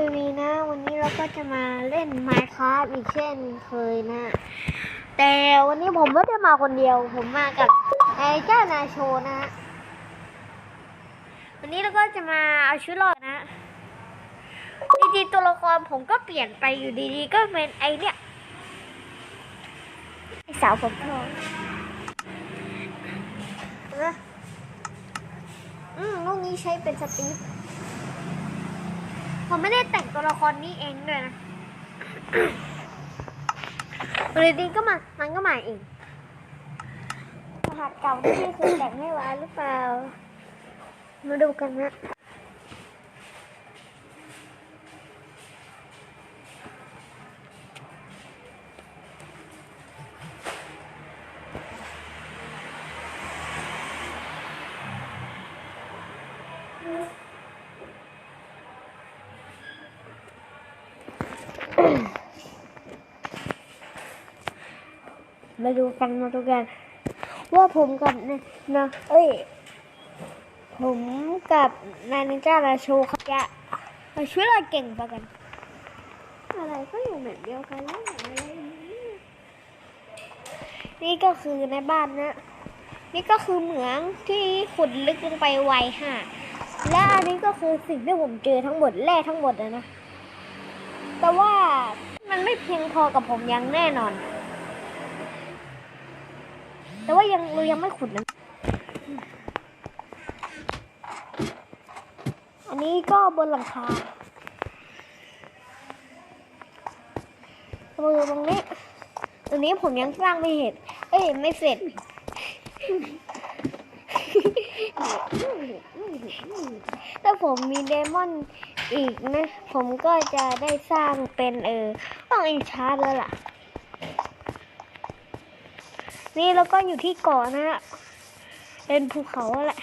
คืนนี้นะ วันนี้เราก็จะมาเล่น Minecraft อีกเช่นเคยนะ แต่วันนี้ผมไม่ได้มาคนเดียว ผมมากับไอ้เจ้านาโชนะ วันนี้เราก็จะมาเอาชีวิตรอดนะจริงๆตัวละครผมก็เปลี่ยนไปอยู่ดีๆ ก็เป็นไอเนี่ยไอสาวผมทองนะอืมลูกนี้ใช้เป็นสตีฟ ผมไม่ได้แต่งตัวละครนี้เองด้วยนะเลยดีก็มา มันก็มาเองรหัสเก่าที่พี่เคยแต่งให้ไว้หรือเปล่า มาดูกันนะ มาดูกันมาดูกัน ว่าผมกับเนี่ยนะเอ้ย ผมกับนายนินจาราโชครับจะมาช่วยเราเก่งปะกัน อะไรก็อยู่แบบเดียวกันแล้วอะไรนี้นี่ก็คือในบ้านนะ นี่ก็คือเหมืองที่ขุดลึกลงไปไวห่าและอันนี้ก็คือสิ่งที่ผมเจอทั้งหมดแร่ทั้งหมดนะนะ แต่ว่ามันไม่เพียงพอกับผมอยังแน่นอน แต่ว่ายังเรายังไม่ขุดนะ อันนี้ก็บนหลังคามือตรงนี้ตรงนี้ผมยังสร้างไม่เห็นเอ้ยไม่เสร็จถ้าผมมีเดมอนอีกนะ ผมก็จะได้สร้างเป็นเออต้องอินชาร์ดแล้วล่ะ นี่เราก็อยู่ที่เกาะนะฮะเป็นภูเขาแหละ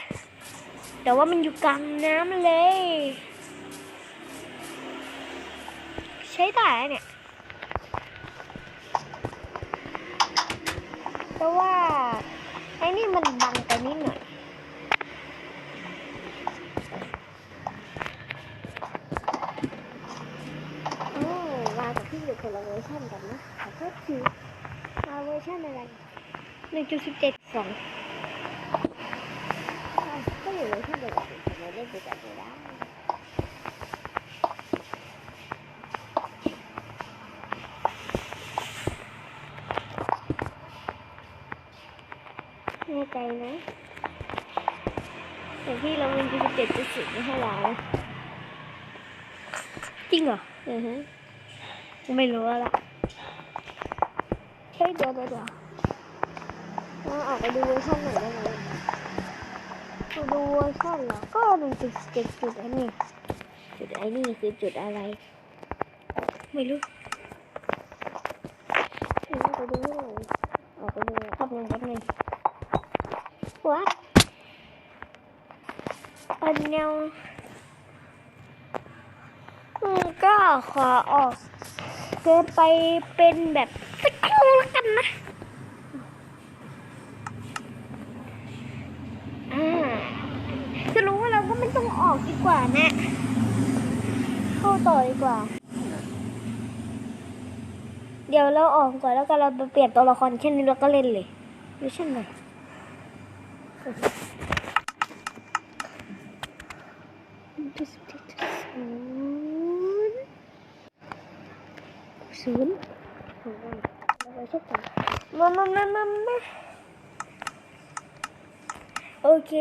แต่ว่ามันอยู่กลางน้ำเลย ใช้ได้เนี่ยแต่ว่าไอ้นี่มันบังไปนิดหน่อยโอ้มากับพี่อยู่คนละเวอร์ชันกันนะขอโทษทีมาเวอร์ชันอะไร หนึ่งจุดสิบเจ็ดสองก็อยู่เวอร์ชันเดียวกันทำไมเล่นไปแบบนี้ได้แน่ใจนะแต่พี่เราเป็นจุดสิบเจ็ดจุดสิบไม่ให้เราจริงเหรออือฮะไม่รู้ละเฮ้ยเดี๋ยวเดี๋ยวเดี๋ยวเราออกไปดูเวอร์ชันหน่อยได้ไหมมาดูเวอร์ชันเหรอ ก็หนึ่งจุดเจ็ดจุดไอ้นี่จุดไอ้นี่คือจุดอะไร ไม่รู้เดี๋ยวไปดูออกไปดูแป๊บนึงแป๊บนึงวัดอันนวอืมก็ขอออกเกินไปเป็นแบบสักครู่แล้วกันนะ อ่า จะรู้ว่าเราก็ไม่ต้องออกดีกว่านะ เข้าต่อ ดีกว่า เดี๋ยวเราออกก่อนแล้วกันเราไปเปลี่ยนตัวละครแค่นี้เราก็เล่นเลยไม่ใช่ไหมศูนย์ศูนย์เราเช็คกันมามามามามาโอเค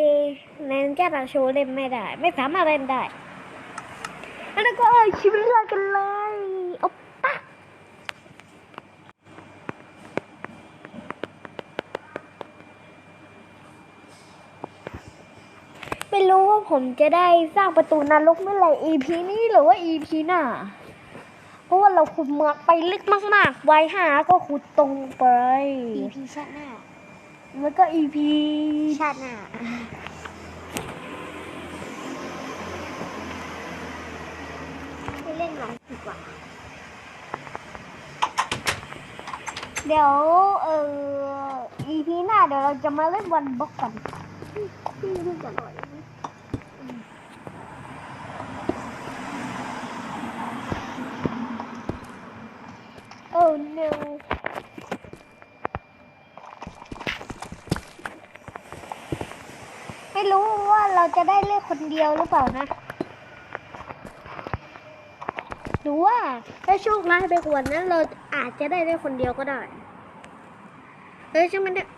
แนนแก้ตาโชว์เล่นไม่ได้ ไม่สามารถเล่นได้ แล้วก็เอาชีวิตรอดกันเลยโอปปะไม่รู้ว่าผมจะได้สร้างประตูนรกเมื่อไหร่ EP นี้หรือว่า EP หน้า เพราะว่าเราขุดเมือกไปลึกมากๆ ไว้หาก็ขุดตรงไป EP ชาติหน้า แล้วก็ EP ชาติหน้า เดี๋ยวเออพีหน้าเดี๋ยวเราจะมาเล่นวันบล็อกกันโอ้ no ไม่รู้ว่าเราจะได้เล่นคนเดียวหรือเปล่านะ หรือว่าถ้าโชคร้ายไปกว่านั้นเราอาจจะได้ได้คนเดียวก็ได้เฮ้ยใช่ไหมเนี่ย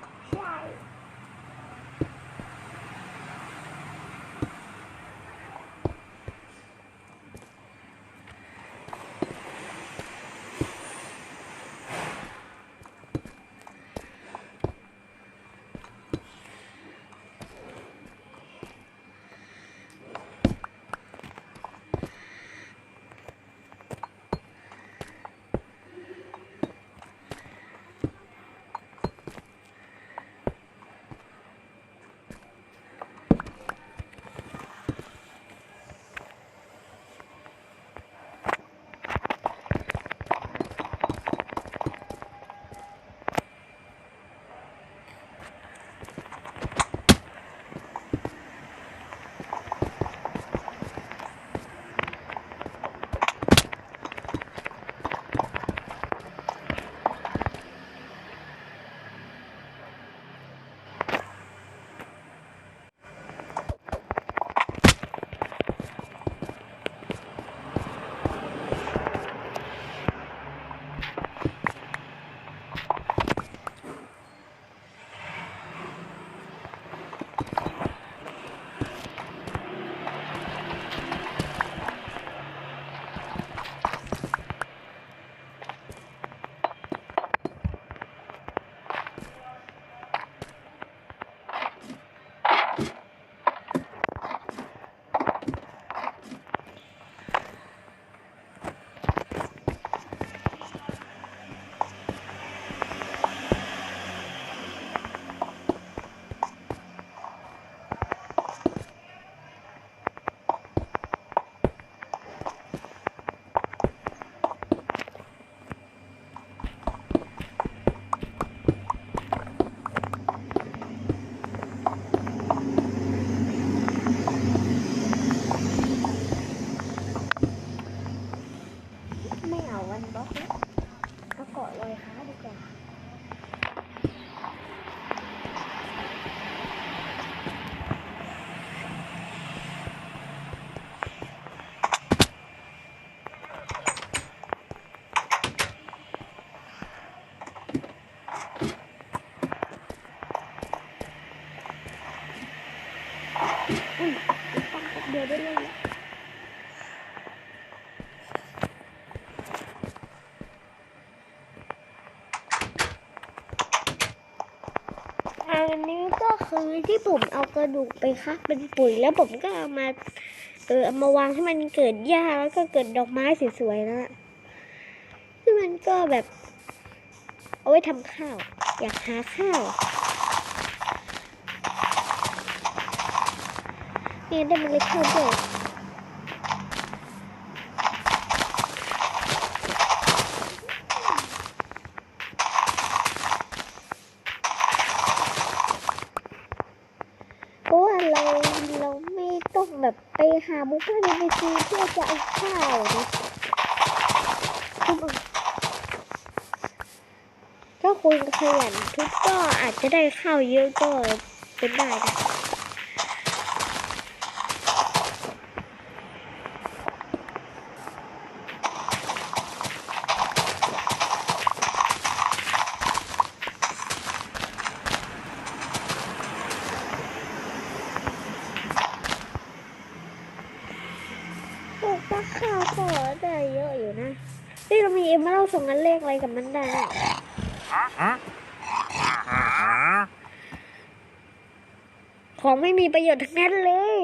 คือที่ผมเอากระดูกไปคักเป็นปุ๋ยแล้วผมก็เอามา เออเอามาวางให้มันเกิดหญ้าแล้วก็เกิดดอกไม้สวยๆนะที่มันก็แบบ เอาไว้ทำข้าว อยากหาข้าวนี่ได้มันเลยข้าวด้วยเพราะว่าเราเราไม่ต้อง แบบไปหาบุฟเฟ่ต์ไปซื้อเพื่อจะเอาข้าวนะถ้าคุณขยันทุกก็อาจจะได้ข้าวเยอะก็เป็นได้นะ ปลูกปลาข้าวก็ได้เยอะอยู่นะนี่เรามี เอ็มมาเล่าส่งกันเลขอะไรกับมันได้ไหมของไม่มีประโยชน์ทั้งนั้นเลย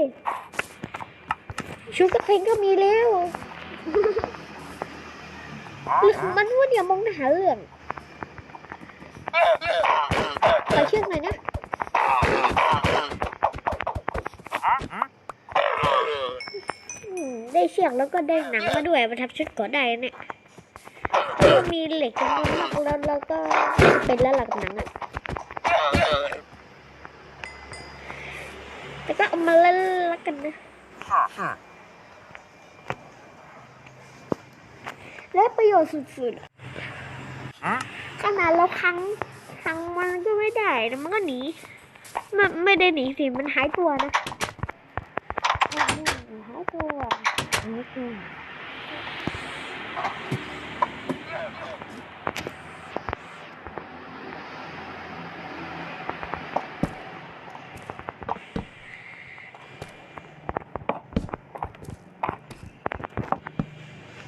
ชุดกระเพงก็มีแล้วหรือมันว่าเนี่ยมองหาเรื่องขอเชือกหน่อยนะอืมได้เชือกแล้วก็ได้หนังมาด้วยมาทำชุดเก่อได้เนี่ย ก็มีเหล็กจำนวนมากแล้วเราก็เป็นแล้วหลักหนังอะแต่ก็เอามาเล่นละกันนะ และประโยชน์สุดๆขนาดเราคังคังมันก็ไม่ได้นะมันก็หนี มันไม่ได้หนีสิ มันหายตัวนะหายตัวหายตัว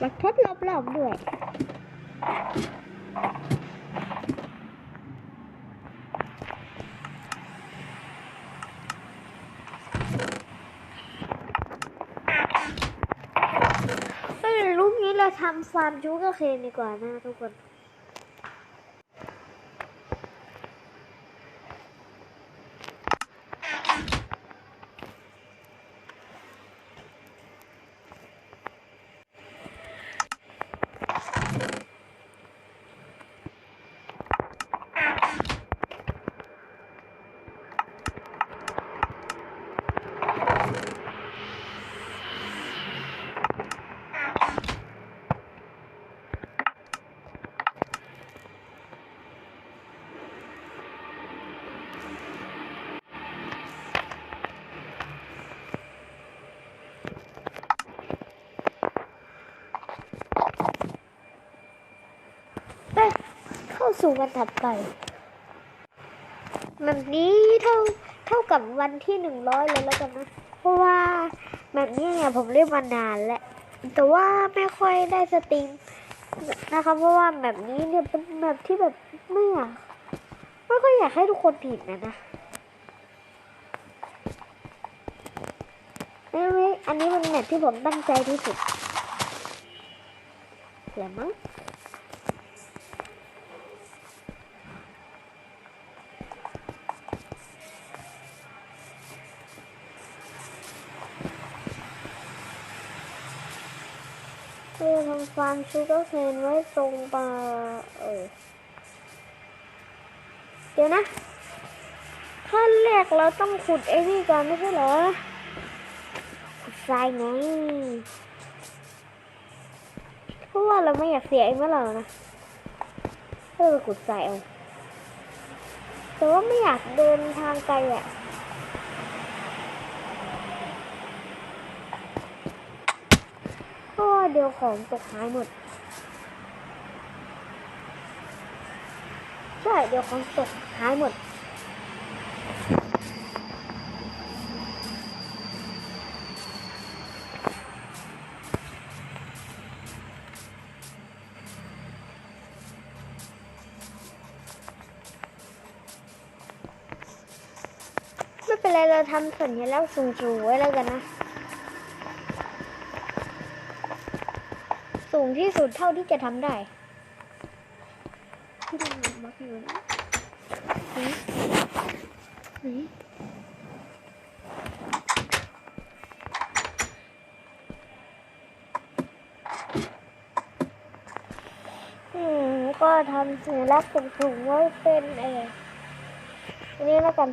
บักทดรอบๆด้วย เอ้ยลูกนี้เรา ทำฟาร์มชุกเคนดีกว่านะทุกคน ไปเข้า สู่วันถัดไปแบบนี้เท่าเท่ากับวันที่หนึ่งร้อยเลยแล้วกันนะเพราะว่าแบบนี้เนี่ยผมเล่นมานานแล้วแต่ว่าไม่ค่อยได้สตรีมนะคะเพราะว่าแบบนี้เนี่ยเป็นแบบที่แบบไม่อยากไม่ค่อยอยากให้ทุกคนผิดนะนะไม่ไม่อันนี้เป็นแบบที่ผมตั้งใจที่สุดแหละมั้งาร์มชูการ์เคนไว้ตรงปลาเออเดี๋ยวนะขั้นแรกเราต้องขุดไอ้นี่ก่อนไม่ใช่เหรอ ขุดทรายไงเพราะว่าเราไม่อยากเสียไอ้เมื่อเรานะเออขุดทรายเอาแต่ว่าไม่อยากเดินทางไกลอะเพราะ ว่าเดี๋ยวของตกหายหมด ใช่ เดี๋ยวของตกหายหมด ไม่เป็นไรเราทำสัญลักษณ์สูงๆไว้แล้วกันนะ งที่สุดเท่าที่จะทำได้ที่ทำงานมักอยู่นะอืมก็ทำสัญลักสูงๆไว้เป็นเอออันนี้แล้วกัน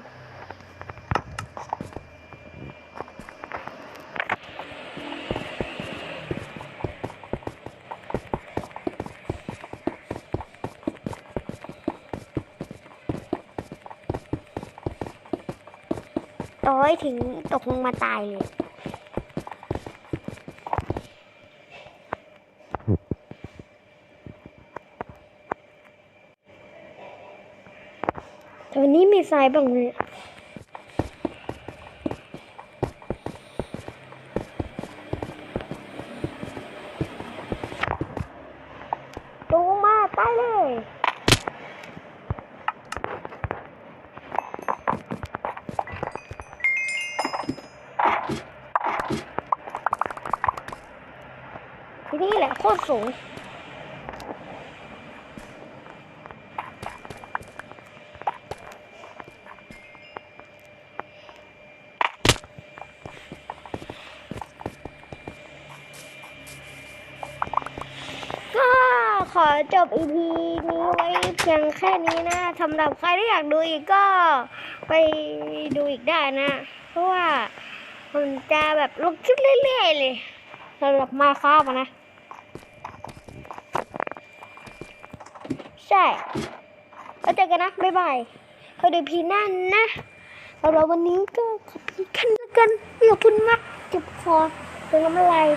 ต่อให้ถึงตกลงมาตายเลยแต่วันนี้มีทรายบ้างเลยลงมาตายเลย ที่นี่แหละโค ตรสูงก็ขอจบ EP นี้ไว้เพียงแค่นี้นะสำหรับใครที่อยากดูอีกก็ไปดูอีกได้นะ เพราะว่ามันจะแบบลงคลิปเรื่อยๆเลยสำหรับมาครับนะ ใช่แล้วเจอกันนะ บ๊ายบายเขาดูพีนั่นนะเอาเราวันนี้ก็ขอบคุณกันแล้วกันขอบคุณมากเจ็บคอเป็นน้ำลาย